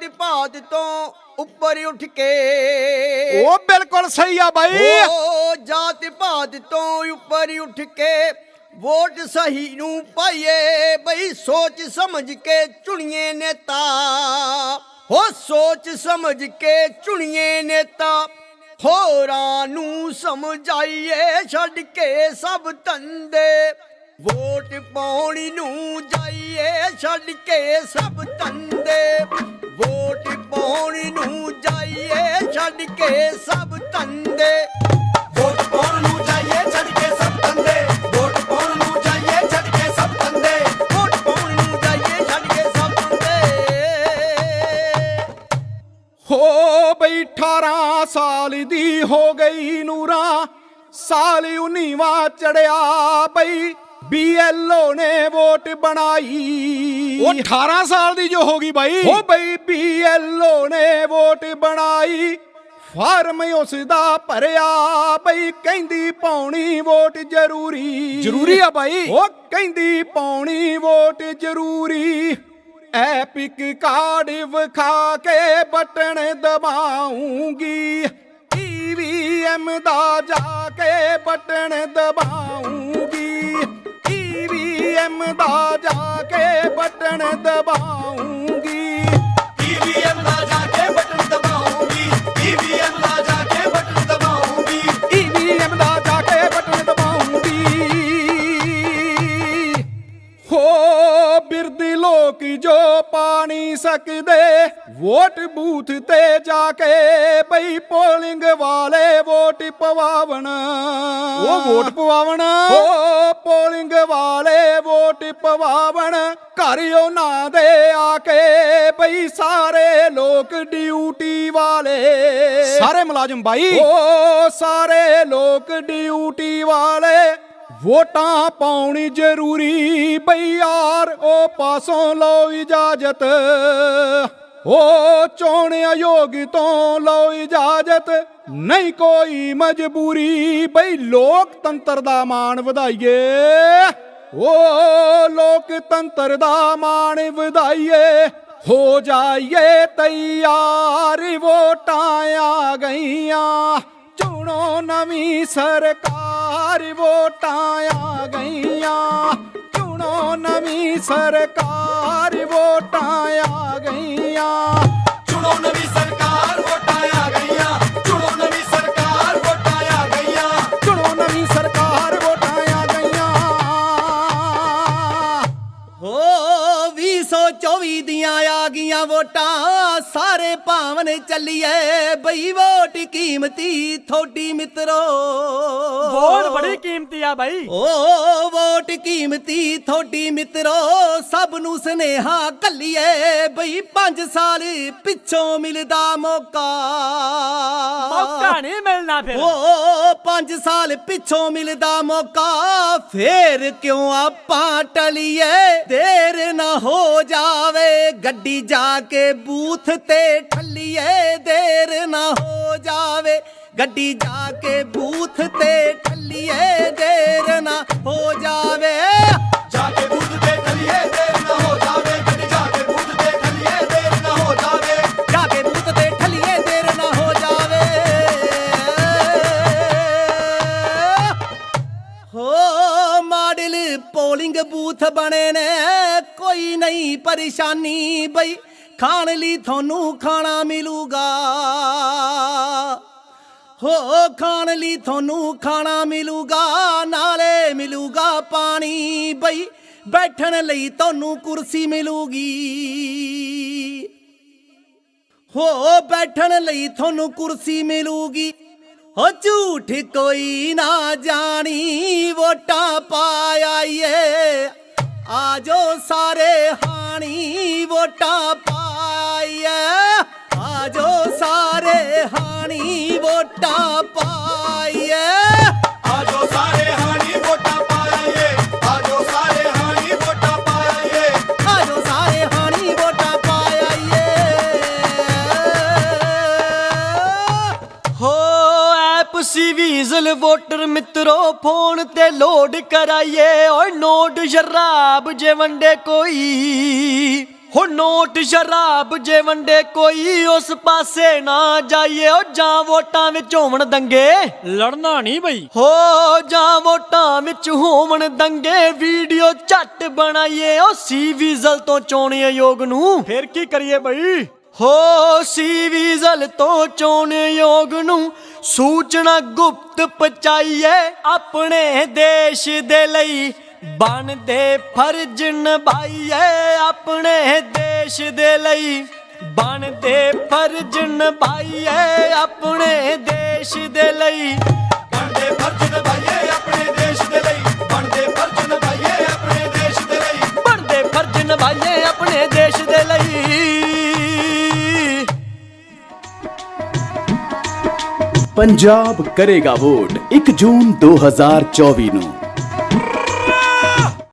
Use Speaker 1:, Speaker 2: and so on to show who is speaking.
Speaker 1: ਜਾਤ ਪਾਤ ਤੋਂ ਉੱਪਰ ਉੱਠ ਕੇ।
Speaker 2: ਉਹ ਬਿਲਕੁਲ ਸਹੀ ਆ ਬਾਈ।
Speaker 1: ਓ ਜਾਤ ਪਾਤ ਤੋਂ ਉੱਪਰ ਉੱਠ ਕੇ ਵੋਟ ਸਹੀ ਨੂੰ ਪਾਈਏ। ਬਈ ਸੋਚ ਸਮਝ ਕੇ ਚੁਣੀਏ ਨੇਤਾ। ਹੋ ਸੋਚ ਸਮਝ ਕੇ ਚੁਣੀਏ ਨੇਤਾ। ਹੋਰਾਂ ਨੂੰ ਸਮਝਾਈਏ ਛੱਡ ਕੇ ਸਭ ਧੰਦੇ। ਵੋਟ ਪਾਉਣੀ ਨੂੰ ਜਾਈਏ ਛੱਡ ਕੇ ਸਭ ਧੰਦੇ। ਵੋਟ ਪਾਉਣੀ ਨੂੰ ਜਾਈਏ, ਛੱਡ ਕੇ ਸਭ ਧੰਦੇ।
Speaker 3: ਵੋਟ ਪਾਉਣ ਨੂੰ ਜਾਈਏ, ਛੱਡ ਕੇ ਸਭ ਧੰਦੇ। ਵੋਟ ਪਾਉਣ ਨੂੰ ਜਾਈਏ, ਛੱਡ ਕੇ ਸਭ ਧੰਦੇ।
Speaker 1: ਵੋਟ ਪਾਉਣ ਨੂੰ ਜਾਈਏ, ਛੱਡ ਕੇ ਸਭ ਧੰਦੇ।
Speaker 2: ਹੋ ਬਈ 18 ਸਾਲ ਦੀ ਹੋ ਗਈ ਨੂਰਾ। ਸਾਲ 19ਵਾਂ ਚੜਿਆ ਬਈ। ਬੀਐਲਓ ਨੇ ਵੋਟ ਬਣਾਈ। ਉਹ 18 ਸਾਲ ਦੀ ਜੋ ਹੋ ਗਈ ਬਾਈ। ਉਹ ਬਈ ਬੀਐਲਓ ਨੇ ਵੋਟ ਬਣਾਈ। ਫਾਰਮ ਉਸ ਦਾ ਭਰਿਆ। ਬਈ ਕਹਿੰਦੀ ਪਾਉਣੀ ਵੋਟ ਜ਼ਰੂਰੀ। ਜ਼ਰੂਰੀ ਆ ਬਾਈ। ਉਹ ਕਹਿੰਦੀ ਪਾਉਣੀ ਵੋਟ ਜ਼ਰੂਰੀ। ਐਪਿਕ ਕਾਰਡ ਵਿਖਾ ਕੇ ਬਟਨ ਦਬਾਉਂਗੀ ਈਵੀਐਮ ਦਾ ਜਾ ਕੇ ਬਟਨ ਦਬਾਉਂਗੀ ਦਾ ਜਾ ਕੇ ਬਟਨ ਦਬਾਉਂਗੀ।
Speaker 3: ਈਵੀਐਮ ਦਾ ਜਾ ਕੇ ਬਟਨ ਦਬਾਉਂਗੀ। ਈਵੀਐਮ ਦਾ ਜਾ ਕੇ ਬਟਨ ਦਬਾਉਂਗੀ।
Speaker 2: ਈਵੀਐਮ ਦਾ ਜਾ ਕੇ ਬਟਨ ਦਬਾਉਂਗੀ। ਹੋ ਬਿਰਦੀ ਲੋਕ ਜੋ ਨਹੀਂ ਸਕਦੇ। ਵੋਟ ਬੂਥ ਤੇ ਜਾ ਕੇ ਬਈ ਪੋਲਿੰਗ ਵਾਲੇ ਵੋਟ ਪਵਾਵਣ। ਉਹ ਵੋਟ ਪਵਾਵਣ? ਪੋਲਿੰਗ ਵਾਲੇ ਵੋਟ ਪਵਾਵਣ। ਘਰ ਉਹਨਾਂ ਦੇ ਆ ਕੇ ਬਈ ਸਾਰੇ ਲੋਕ ਡਿਊਟੀ ਵਾਲੇ। ਸਾਰੇ ਮੁਲਾਜ਼ਮ ਬਾਈ। ਓ ਸਾਰੇ ਲੋਕ ਡਿਊਟੀ ਵਾਲੇ। ਵੋਟਾਂ ਪਾਉਣੀ ਜ਼ਰੂਰੀ ਬਈ ਯਾਰ, ਉਹ ਪਾਸੋਂ ਲਓ ਇਜਾਜ਼ਤ। ਓ ਚੋਣ ਆਯੋਗ ਤੋਂ ਲਓ ਇਜਾਜ਼ਤ। ਨਹੀਂ ਕੋਈ ਮਜਬੂਰੀ ਬਈ ਲੋਕਤੰਤਰ ਦਾ ਮਾਣ ਵਧਾਈਏ। ਓ ਲੋਕਤੰਤਰ ਦਾ ਮਾਣ ਵਧਾਈਏ। ਹੋ ਜਾਈਏ ਤਿਆਰ, ਵੋਟਾਂ ਆ ਗਈਆਂ। ਨਵੀਂ ਸਰਕਾਰ ਵੋਟਾਂ ਆ ਗਈਆਂ। ਚੁਣੋ ਨਵੀਂ ਸਰਕਾਰ ਵੋਟਾਂ ਆ ਗਈਆਂ।
Speaker 3: ਚੁਣੋ ਨਵੀਂ
Speaker 1: 2024 ਦੀਆਂ ਆ ਗਈਆਂ ਵੋਟਾਂ ਸਾਰੇ ਭਾਵਨ ਚੱਲੀਏ ਬਈ ਵੋਟ ਕੀਮਤੀ ਥੋਡੀ ਮਿੱਤਰੋ।
Speaker 4: ਵੋਟ ਬੜੀ ਕੀਮਤੀ ਆ ਬਾਈ।
Speaker 1: ਓ ਵੋਟ ਕੀਮਤੀ ਥੋਡੀ ਮਿੱਤਰੋ ਸਭ ਨੂੰ ਸਨੇਹਾ ਕੱਲੀਏ ਬਈ 5 ਸਾਲ ਪਿੱਛੋਂ ਮਿਲਦਾ ਮੌਕਾ।
Speaker 4: ਮੌਕਾ ਨਹੀਂ ਮਿਲਣਾ ਫਿਰ।
Speaker 1: ਓ 5 ਸਾਲ ਪਿੱਛੋਂ ਮਿਲਦਾ ਮੌਕਾ ਫੇਰ ਕਿਉਂ ਆਪਾਂ ਟਲੀਏ? ਦੇਰ ਨਾ ਹੋ ਜਾਵੇ ਗੱਡੀ ਜਾ ਕੇ ਬੂਥ ਤੇ ਠੱਲੀਏ ਦੇਰ ਨਾ ਹੋ ਜਾਵੇ। ਗੱਡੀ ਜਾ ਕੇ ਬੂਥ ਤੇ ਠੱਲੀਏ ਦੇਰ ਨਾ ਹੋ ਜਾਵੇ।
Speaker 3: ਜਾ ਕੇ ਬੂਥ ਤੇ ਦੇਰ ਨਾ ਹੋ ਜਾਵੇ। ਗੱਡੀ ਜਾ ਕੇ ਬੂਥ ਤੇ ਖਲੀਏ ਦੇਰ ਨਾ ਹੋ ਜਾਵੇ।
Speaker 1: ਜਾ ਕੇ ਬੂਥ ਤੇ ਠੱਲੀਏ ਦੇਰ ਨਾ ਹੋ ਜਾਵੇ। ਹੋ ਮਾਡਲ ਪੋਲਿੰਗ ਬੂਥ ਬਣੇ ਨਹੀਂ ਪਰੇਸ਼ਾਨੀ ਬਈ, ਖਾਣ ਲਈ ਤੁਹਾਨੂੰ ਖਾਣਾ ਮਿਲੂਗਾ। ਹੋ, ਖਾਣ ਲਈ ਤੁਹਾਨੂੰ ਖਾਣਾ ਮਿਲੂਗਾ, ਨਾਲੇ ਮਿਲੂਗਾ ਪਾਣੀ ਬਈ, ਬੈਠਣ ਲਈ ਤੁਹਾਨੂੰ ਕੁਰਸੀ ਮਿਲੂਗੀ। ਹੋ, ਬੈਠਣ ਲਈ ਤੁਹਾਨੂੰ ਕੁਰਸੀ ਮਿਲੂਗੀ। ਹੋ, ਝੂਠ ਕੋਈ ਨਾ ਜਾਣੀ, ਵੋਟਾਂ ਪਾਇਆਈਏ ਆਜੋ ਸਾਰੇ ਹਾਣੀ ਵੋਟਾਂ ਪਾਈਏ। ਆਜੋ ਸਾਰੇ ਹਾਣੀ ਵੋਟਾਂ ਪਾਈਏ।
Speaker 5: ਵੋਟਰ ਮਿੱਤਰੋ ਫੋਨ ਤੇ ਲੋਡ ਕਰਾਈਏ। ਓਏ ਨੋਟ ਸ਼ਰਾਬ ਜੇ ਵੰਡੇ ਕੋਈ। ਹੋ ਨੋਟ ਸ਼ਰਾਬ ਜੇ ਵੰਡੇ ਕੋਈ ਉਸ ਪਾਸੇ ਨਾ ਜਾਈਏ। ਓ ਜਾਂ ਵੋਟਾਂ ਵਿੱਚ ਹੋਵਣ ਦੰਗੇ।
Speaker 4: ਲੜਨਾ ਨਹੀਂ ਬਈ।
Speaker 5: ਹੋ ਜਾਂ ਵੋਟਾਂ ਵਿੱਚ ਹੋਵਣ ਦੰਗੇ। ਵੀਡੀਓ ਝੱਟ ਬਣਾਈਏ। ਓ ਸੀ ਵੀਜ਼ਲ ਤੋਂ ਚੋਣ ਆਯੋਗ ਨੂੰ।
Speaker 4: ਫਿਰ ਕੀ ਕਰੀਏ ਬਈ?
Speaker 5: ਹੋ ਸੀ ਵੀਜ਼ਲ ਤੋਂ ਚੋਣ ਆਯੋਗ ਨੂੰ। ਸੂਚਨਾ ਗੁਪਤ ਪਚਾਈਏ ਆਪਣੇ ਦੇਸ਼ ਦੇ ਲਈ। ਬਣਦੇ ਫਰਜ਼ ਨਿਭਾਈਏ ਆਪਣੇ ਦੇਸ਼ ਦੇ ਲਈ। ਬਣਦੇ ਫਰਜ਼ ਨਿਭਾਈਏ ਆਪਣੇ ਦੇਸ਼ ਦੇ ਲਈ।
Speaker 3: ਬਣਦੇ ਫਰਜ਼ ਨਿਭਾਈਏ
Speaker 6: ਪੰਜਾਬ ਕਰੇਗਾ ਵੋਟ 1 ਜੂਨ 2024 ਨੂੰ।